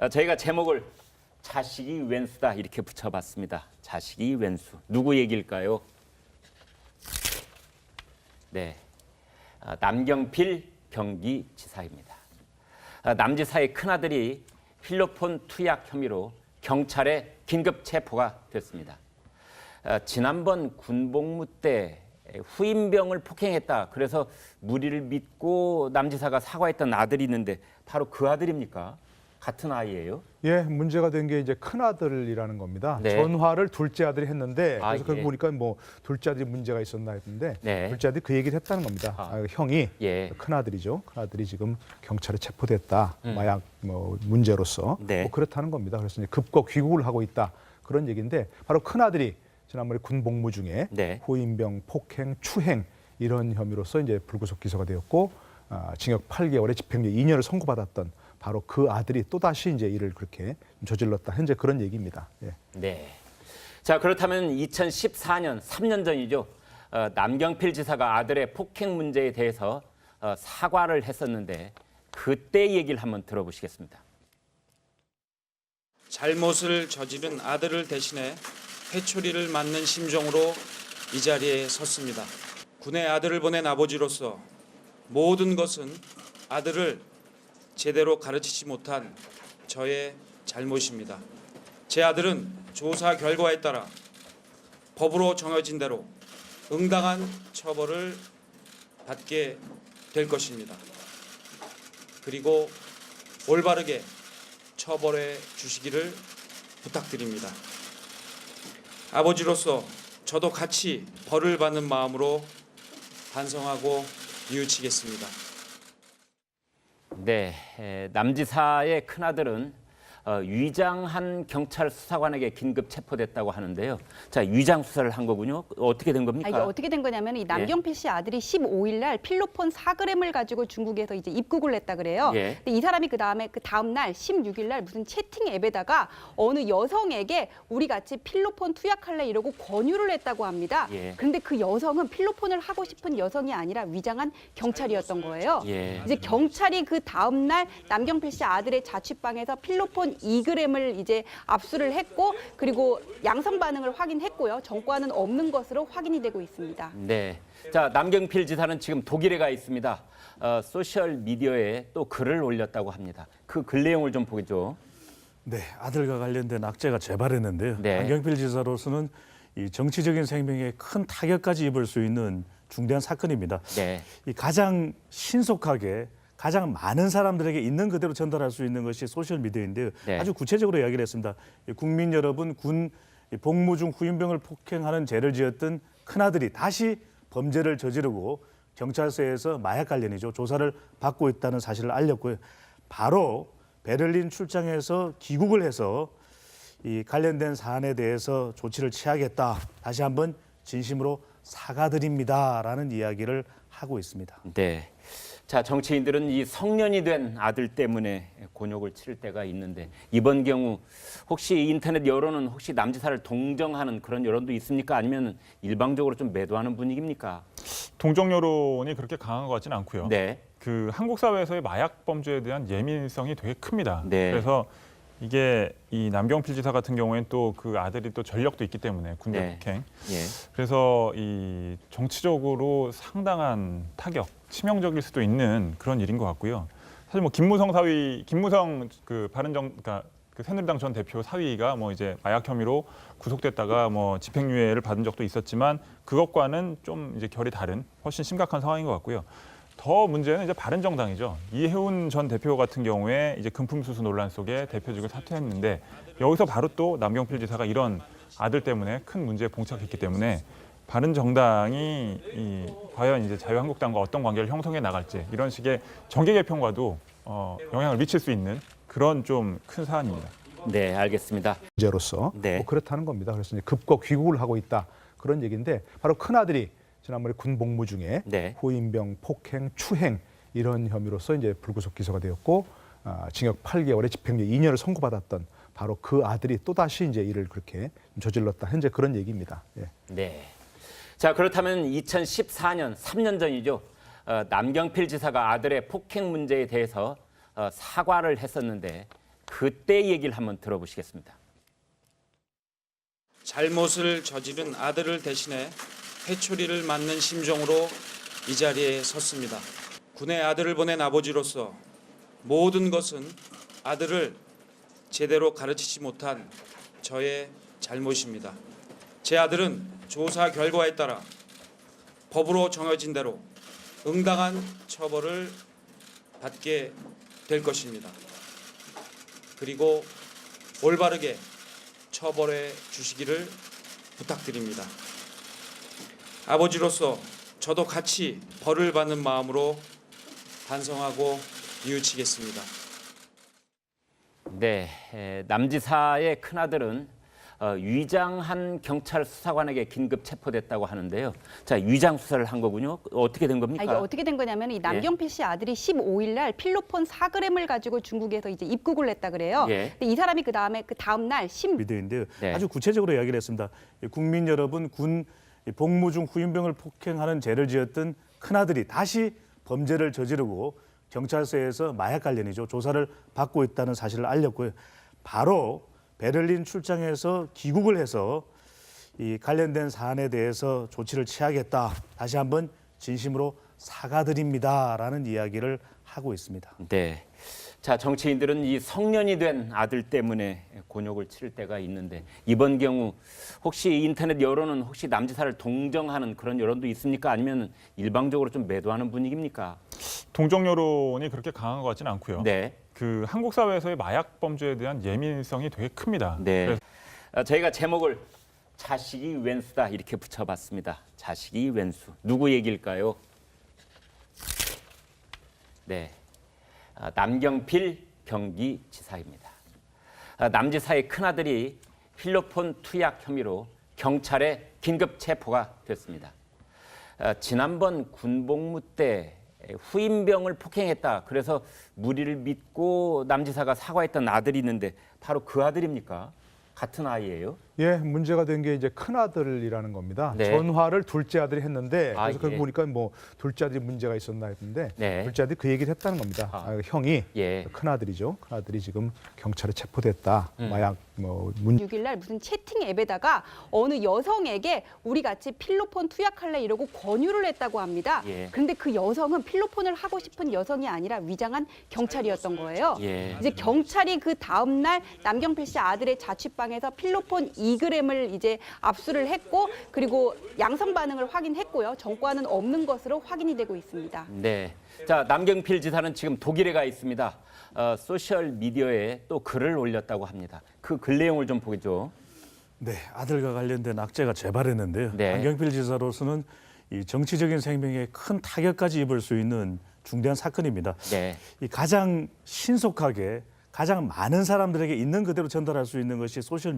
어, 저희가 제목을 자식이 왼수다 이렇게 붙여봤습니다. 자식이 왼수 누구 얘기일까요? 네, 아, 남경필 경기지사입니다. 아, 남지사의 큰 아들이 필로폰 투약 혐의로 경찰에 긴급 체포가 됐습니다. 아, 지난번 군복무 때 후임병을 폭행했다. 그래서 무리를 믿고 남지사가 사과했던 아들이 있는데 바로 그 아들입니까? 같은 아이예요? 예, 문제가 된 게 이제 큰 아들이라는 겁니다. 네. 전화를 둘째 아들이 했는데 아, 그래서 거기 예. 보니까 뭐 둘째 아들이 문제가 있었나 했는데 네. 둘째 아들이 그 얘기를 했다는 겁니다. 아. 아, 형이 예. 큰 아들이죠. 큰 아들이 지금 경찰에 체포됐다. 음. 마약 뭐 문제로서 네. 뭐 그렇다는 겁니다. 그래서 이제 급거 귀국을 하고 있다 그런 얘기인데 바로 큰 아들이 지난번에 군 복무 중에 네. 후임병 폭행, 추행 이런 혐의로서 이제 불구속 기소가 되었고 아, 징역 8개월에 집행유예 2년을 선고받았던 바로 그 아들이 또 다시 이제 일을 그렇게 저질렀다. 현재 그런 얘기입니다. 예. 네. 자 그렇다면 2014년 3년 전이죠. 어, 남경필 지사가 아들의 폭행 문제에 대해서 어, 사과를 했었는데 그때 얘기를 한번 들어보시겠습니다. 잘못을 저지른 아들을 대신해 회초리를 맞는 심정으로 이 자리에 섰습니다. 군에 아들을 보낸 아버지로서 모든 것은 아들을 제대로 가르치지 못한 저의 잘못입니다. 제 아들은 조사 결과에 따라 법으로 정해진 대로 응당한 처벌을 받게 될 것입니다. 그리고 올바르게 처벌해 주시기를 부탁드립니다. 아버지로서 저도 같이 벌을 받는 마음으로 반성하고 뉘우치겠습니다. 네, 에, 남지사의 큰아들은 어, 위장한 경찰 수사관에게 긴급 체포됐다고 하는데요. 자, 위장 수사를 한 거군요. 어떻게 된 아, 겁니까? 이게 어떻게 된 거냐면 이 남경필 씨 아들이 15일 날 필로폰 4g을 가지고 중국에서 이제 입국을 했다 그래요. 예. 근데 이 사람이 그 다음에 그 다음 날 16일 날 무슨 채팅 앱에다가 어느 여성에게 우리 같이 필로폰 투약할래 이러고 권유를 했다고 합니다. 예. 그런데 그 여성은 필로폰을 하고 싶은 여성이 아니라 위장한 경찰이었던 거예요. 예. 이제 경찰이 그 다음 날 남경필 씨 아들의 자취방에서 필로폰 2g을 이제 압수를 했고 그리고 양성 반응을 확인했고요. 전과는 없는 것으로 확인이 되고 있습니다. 네. 자, 남경필 지사는 지금 독일에 가 있습니다. 어, 소셜 미디어에 또 글을 올렸다고 합니다. 그 글 내용을 좀 보죠. 네, 아들과 관련된 악재가 재발했는데요. 네. 안경필 지사로서는 이 정치적인 생명에 큰 타격까지 입을 수 있는 중대한 사건입니다. 네. 이 가장 신속하게 가장 많은 사람들에게 있는 그대로 전달할 수 있는 것이 소셜 미디어인데요. 네. 아주 구체적으로 이야기를 했습니다. 이 국민 여러분, 군 복무 중 후임병을 폭행하는 죄를 지었던 큰아들이 다시 범죄를 저지르고 경찰서에서 마약 관련이죠 조사를 받고 있다는 사실을 알렸고요. 바로 베를린 출장에서 귀국을 해서 이 관련된 사안에 대해서 조치를 취하겠다. 다시 한번 진심으로 사과드립니다라는 이야기를 하고 있습니다. 네. 자, 정치인들은 이 성년이 된 아들 때문에 곤욕을 치를 때가 있는데 이번 경우 혹시 인터넷 여론은 혹시 남지사를 동정하는 그런 여론도 있습니까? 아니면 일방적으로 좀 매도하는 분위기입니까? 동정 여론이 그렇게 강한 것 같지는 않고요. 네. 그 한국 사회에서의 마약 범죄에 대한 예민성이 되게 큽니다. 네. 그래서 이게 이 남경필 지사 같은 경우에는 또 그 아들이 또 전력도 있기 때문에 군대 네. 폭행. 예. 그래서 이 정치적으로 상당한 타격, 치명적일 수도 있는 그런 일인 것 같고요. 사실 뭐 김무성 사위, 김무성 그 바른정, 그러니까 그 새누리당 전 대표 사위가 뭐 이제 마약 혐의로 구속됐다가 뭐 집행유예를 받은 적도 있었지만 그것과는 좀 이제 결이 다른 훨씬 심각한 상황인 것 같고요. 더 문제는 이제 바른정당이죠. 이해운 전 대표 같은 경우에 이제 금품 수수 논란 속에 대표직을 사퇴했는데 여기서 바로 또 남경필 지사가 이런 아들 때문에 큰 문제에 봉착했기 때문에 바른 정당이 이 과연 이제 자유한국당과 어떤 관계를 형성해 나갈지 이런 식의 정계 개편과도 어, 영향을 미칠 수 있는 그런 좀 큰 사안입니다. 네, 알겠습니다. 문제로서 네. 뭐 그렇다는 겁니다. 그래서 이제 급거 귀국을 하고 있다 그런 얘기인데 바로 큰 아들이 지난번에 군 복무 중에 네. 후임병 폭행, 추행 이런 혐의로서 이제 불구속 기소가 되었고 아, 징역 8개월에 집행유예 2년을 선고받았던 바로 그 아들이 또 다시 이제 일을 그렇게 저질렀다. 현재 그런 얘기입니다. 예. 네. 자, 그렇다면 2014년 3년 전이죠. 어, 남경필 지사가 아들의 폭행 문제에 대해서 어, 사과를 했었는데 그때 얘기를 한번 들어보시겠습니다. 잘못을 저지른 아들을 대신해 회초리를 맞는 심정으로 이 자리에 섰습니다. 군에 아들을 보낸 아버지로서 모든 것은 아들을 제대로 가르치지 못한 저의 잘못입니다. 제 아들은 조사 결과에 따라 법으로 정해진 대로 응당한 처벌을 받게 될 것입니다. 그리고 올바르게 처벌해 주시기를 부탁드립니다. 아버지로서 저도 같이 벌을 받는 마음으로 반성하고 뉘우치겠습니다. 네, 에, 남지사의 큰아들은 어, 위장한 경찰 수사관에게 긴급 체포됐다고 하는데요. 자, 위장 수사를 한 거군요. 어떻게 된 아, 겁니까? 이게 어떻게 된 거냐면 이 남경필 씨 아들이 15일 날 필로폰 4g을 가지고 중국에서 이제 입국을 했다 그래요. 예. 근데 이 사람이 그 다음에 그 다음 날 10, 비대인데요. 네. 아주 구체적으로 이야기를 했습니다. 국민 여러분, 군 복무 중 후임병을 폭행하는 죄를 지었던 큰아들이 다시 범죄를 저지르고 경찰서에서 마약 관련이죠. 조사를 받고 있다는 사실을 알렸고요. 바로 베를린 출장에서 귀국을 해서 이 관련된 사안에 대해서 조치를 취하겠다. 다시 한번 진심으로 사과드립니다라는 이야기를 하고 있습니다. 네. 자, 정치인들은 이 성년이 된 아들 때문에 곤욕을 치를 때가 있는데 이번 경우 혹시 인터넷 여론은 혹시 남지사를 동정하는 그런 여론도 있습니까? 아니면 일방적으로 좀 매도하는 분위기입니까? 동정 여론이 그렇게 강한 것 같지는 않고요. 네. 그 한국 사회에서의 마약 범죄에 대한 예민성이 되게 큽니다. 네. 아, 저희가 제목을 자식이 웬수다 이렇게 붙여봤습니다. 자식이 웬수. 누구 얘기일까요? 네. 아, 남경필 경기지사입니다. 아, 남지사의 큰 아들이 필로폰 투약 혐의로 경찰에 긴급 체포가 됐습니다. 아, 지난번 군복무 때 후임병을 폭행했다. 그래서 무리를 믿고 남지사가 사과했던 아들이 있는데 바로 그 아들입니까? 같은 아이예요? 예, 문제가 된 게 이제 큰 아들이라는 겁니다. 네. 전화를 둘째 아들이 했는데 아, 그래서 거기 예. 보니까 뭐 둘째 아들이 문제가 있었나 했는데 네. 둘째 아들이 그 얘기를 했다는 겁니다. 아. 아, 형이 예. 큰 아들이죠. 큰 아들이 지금 경찰에 체포됐다. 음. 마약 뭐 문, 6일 날 무슨 채팅 앱에다가 어느 여성에게 우리 같이 필로폰 투약할래 이러고 권유를 했다고 합니다. 예. 그런데 그 여성은 필로폰을 하고 싶은 여성이 아니라 위장한 경찰이었던 거예요. 예. 이제 경찰이 그 다음 날 남경필 씨 아들의 자취방에서 필로폰 2g을 이제 압수를 했고 그리고 양성 반응을 확인했고요. 전과는 없는 것으로 확인이 되고 있습니다. 네. 자, 남경필 지사는 지금 독일에 가 있습니다. 어, 소셜 미디어에 또 글을 올렸다고 합니다. 그 글 내용을 좀 보죠. 네, 아들과 관련된 악재가 재발했는데요. 네. 안경필 지사로서는 이 정치적인 생명에 큰 타격까지 입을 수 있는 중대한 사건입니다. 네. 이 가장 신속하게 가장 많은 사람들에게 있는 그대로 전달할 수 있는 것이 소셜